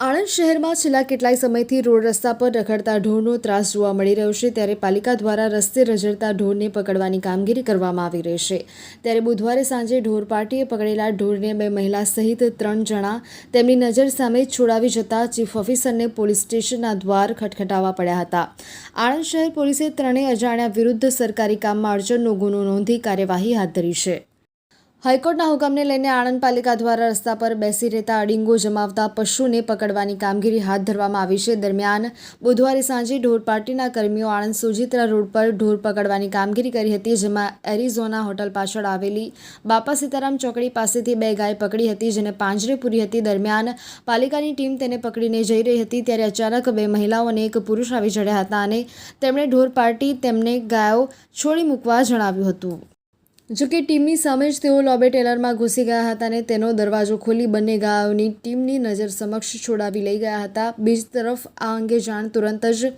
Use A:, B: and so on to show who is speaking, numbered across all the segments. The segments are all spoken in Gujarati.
A: આણંદ શહેરમાં છેલ્લા કેટલાય સમયથી રોડ રસ્તા પર રખડતા ઢોરનો ત્રાસ જોવા મળી રહ્યો છે, ત્યારે પાલિકા દ્વારા રસ્તે રઝળતા ઢોરને પકડવાની કામગીરી કરવામાં આવી રહી છે. ત્યારે બુધવારે સાંજે ઢોર પાર્ટીએ પકડેલા ઢોરને બે મહિલા સહિત ત્રણ જણા તેમની નજર સામે છોડાવી જતા ચીફ ઓફિસરને પોલીસ સ્ટેશનના દ્વાર ખટખટાવવા પડ્યા હતા. આણંદ શહેર પોલીસે ત્રણેય અજાણ્યા વિરુદ્ધ સરકારી કામમાં અડચણનો ગુનો નોંધી કાર્યવાહી હાથ ધરી છે. હાઈકોર્ટના હુકમને લઈને આણંદ પાલિકા દ્વારા રસ્તા પર બેસી રહેતા અડીંગો જમાવતા પશુને પકડવાની કામગીરી હાથ ધરવામાં આવી છે. દરમિયાન બુધવારે સાંજે ઢોર પાર્ટીના કર્મીઓ આણંદ સુજિત્રા રોડ પર ઢોર પકડવાની કામગીરી કરી હતી, જેમાં એરિઝોના હોટલ પાછળ આવેલી બાપા સીતારામ ચોકડી પાસેથી બે ગાય પકડી હતી, જેને પાંજરે પૂરી હતી. દરમિયાન પાલિકાની ટીમ તેને પકડીને જઈ રહી હતી, ત્યારે અચાનક બે મહિલાઓ અને એક પુરુષ આવી ચડ્યા હતા અને તેમણે ઢોર પાર્ટી તેમને ગાયો છોડી મૂકવા જણાવ્યું હતું. જો કે ટીમની સામે જ તેઓ લોબે ટેલરમાં ઘૂસી ગયા હતા અને તેનો દરવાજો ખોલી બંને ગાયોની ટીમની નજર સમક્ષ છોડાવી લઈ ગયા હતા. બીજી તરફ આ અંગે જાણ તુરંત જ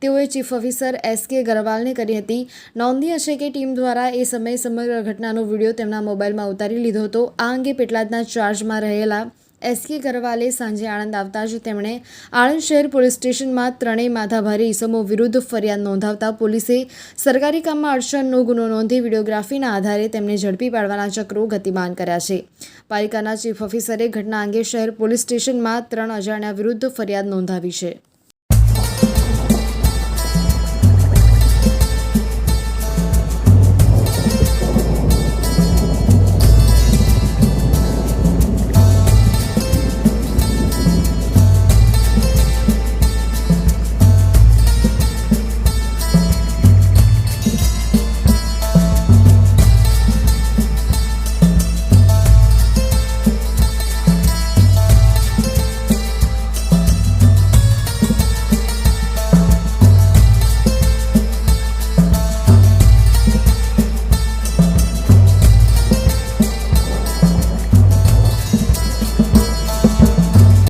A: તેઓએ ચીફ ઓફિસર એસ કે ગરવાલને કરી હતી. નોંધનીય છે કે ટીમ દ્વારા એ સમયે સમગ્ર ઘટનાનો વીડિયો તેમના મોબાઈલમાં ઉતારી લીધો હતો. આ અંગે પેટલાદના ચાર્જમાં રહેલા એસ કે ગરવાલે સાંજે આણંદ આવતા જ તેમણે આણંદ શહેર પોલીસ સ્ટેશનમાં ત્રણેય માથાભારે ઈસમો વિરુદ્ધ ફરિયાદ નોંધાવતા પોલીસે સરકારી કામમાં અડચણનો ગુનો નોંધી વિડીયોગ્રાફીના આધારે તેમને ઝડપી પાડવાના ચક્રો ગતિમાન કર્યા છે. પાલિકાના ચીફ ઓફિસરે ઘટના અંગે શહેર પોલીસ સ્ટેશનમાં ત્રણ અજાણ્યા વિરુદ્ધ ફરિયાદ નોંધાવી છે.